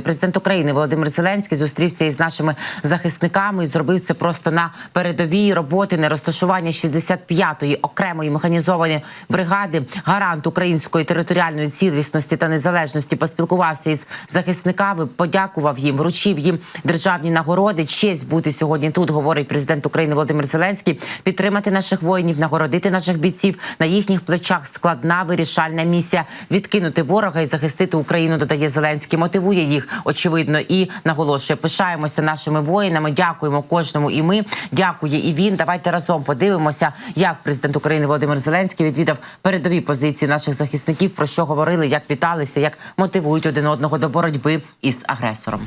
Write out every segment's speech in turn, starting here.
Президент України Володимир Зеленський зустрівся із нашими захисниками і зробив це просто на передовій роботи на розташування 65-ї окремої механізованої бригади. Гарант української територіальної цілісності та незалежності поспілкувався із захисниками, подякував їм, вручив їм державні нагороди. Честь бути сьогодні тут, говорить президент України Володимир Зеленський. Підтримати наших воїнів, нагородити наших бійців на їхніх плечах. Складна вирішальна місія відкинути ворога і захистити Україну. Додає Зеленський. Мотивує їх очевидно і наголошує. Пишаємося нашими воїнами. Дякуємо кожному. І ми дякує і він. Давайте разом подивимося, як президент України Володимир Зеленський відвідав передові позиції наших захисників. Про що говорили, як віталися, як мотивують один одного до боротьби із агресором.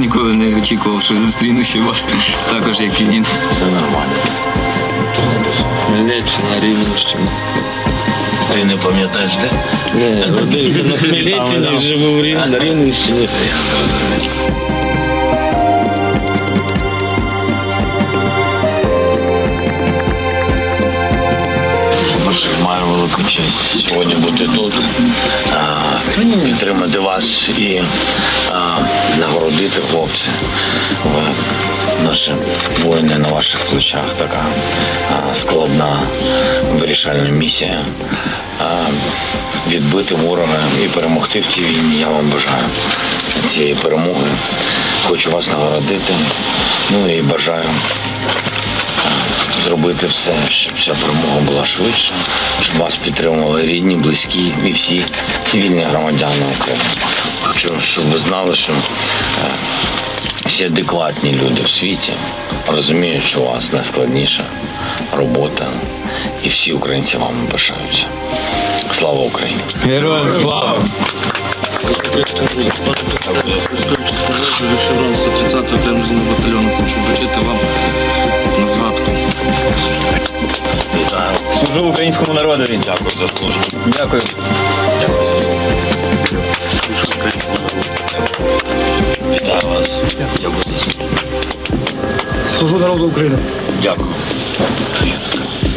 Ніколи не очікував, що зустріну ще вас також, як і він. Це нормально. Хмельниччина, Рівненщина. Ти не пам'ятаєш, де? Не, родився на Хмельниччині, живу в на Рівненщині. Маю велику честь сьогодні бути тут, підтримати вас і нагородити хлопці. Наші воїни на ваших плечах така складна вирішальна місія. Відбити ворога і перемогти в цій війні. Я вам бажаю цієї перемоги. Хочу вас нагородити. Ну і бажаю зробити все, щоб ця перемога була швидше, щоб вас підтримували рідні, близькі і всі цивільні громадяни України. Хочу, щоб ви знали, що е, всі адекватні люди в світі розуміють, що у вас найскладніша робота, і всі українці вам бажаються. Слава Україні! Героям слава! Шеврон 130 окремого батальйону хочу вручити вам на згадку. Вітаю! Служу українському народові. Дякую за службу. Дякую народу України. Дякую.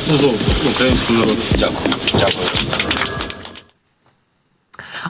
Служу українському народу. Дякую. Дякую.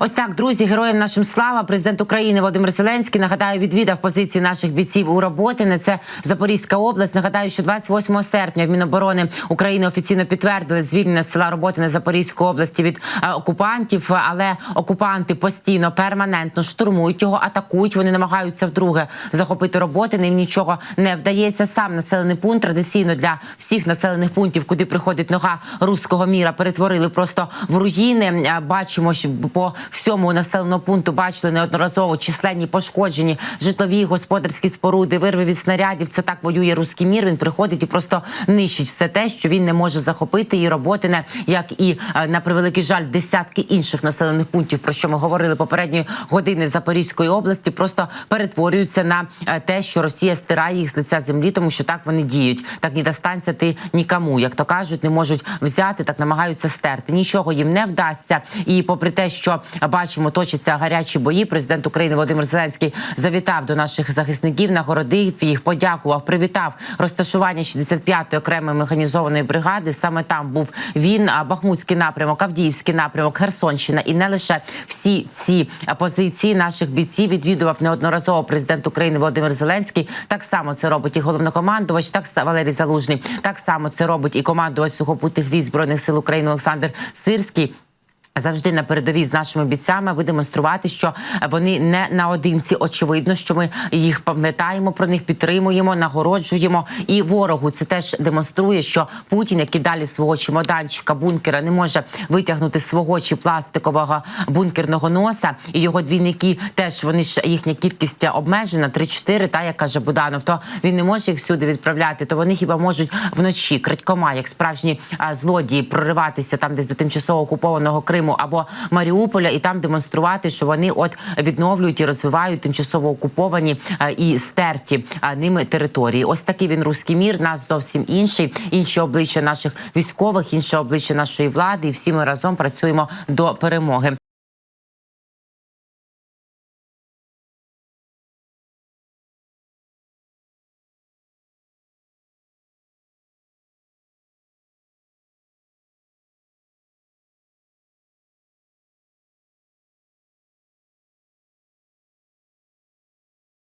Ось так, друзі, героям нашим слава. Президент України Володимир Зеленський нагадаю, відвідав позиції наших бійців у роботи. На це Запорізька область. Нагадаю, що 28 серпня в Міноборони України офіційно підтвердили звільнення села роботи на Запорізької області від е, окупантів. Але окупанти постійно перманентно штурмують його, атакують. Вони намагаються вдруге захопити роботи. Ним нічого не вдається. Сам населений пункт традиційно для всіх населених пунктів, куди приходить нога руського міра, перетворили просто в руїни. Е, Бачимо, що по всьому населеному пункту бачили неодноразово численні пошкоджені житлові господарські споруди, вирви від снарядів. Це так воює руський мір. Він приходить і просто нищить все те, що він не може захопити. І роботи не як і е, на превеликий жаль, десятки інших населених пунктів, про що ми говорили попередньої години Запорізької області, просто перетворюються на е, те, що Росія стирає їх з лиця землі, тому що так вони діють. Так не достанься ти нікому, як то кажуть, не можуть взяти, так намагаються стерти. Нічого їм не вдасться. І попри те, що бачимо, точаться гарячі бої. Президент України Володимир Зеленський завітав до наших захисників, нагородив їх, подякував, привітав розташування 65-ї окремої механізованої бригади. Саме там був він, Бахмутський напрямок, Авдіївський напрямок, Херсонщина, і не лише всі ці позиції наших бійців відвідував неодноразово президент України Володимир Зеленський. Так само це робить і головнокомандувач, так Валерій Залужний. Так само це робить і командувач сухопутних військ збройних сил України Олександр Сирський. Завжди на передовій з нашими бійцями аби демонструвати, що вони не наодинці. Очевидно, що ми їх пам'ятаємо про них, підтримуємо, нагороджуємо. І ворогу це теж демонструє, що Путін, який далі свого чемоданчика бункера не може витягнути свого чи пластикового бункерного носа, і його двійники теж вони ж їхня кількість обмежена 3-4, Та як каже Буданов, то він не може їх всюди відправляти. То вони хіба можуть вночі крадькома, як справжні злодії, прориватися там, десь до тимчасово окупованого Криму або Маріуполя, і там демонструвати, що вони от відновлюють і розвивають тимчасово окуповані і стерті ними території. Ось такий він руський мір. Нас зовсім інший, інші обличчя наших військових, інше обличчя нашої влади. І всі ми разом працюємо до перемоги.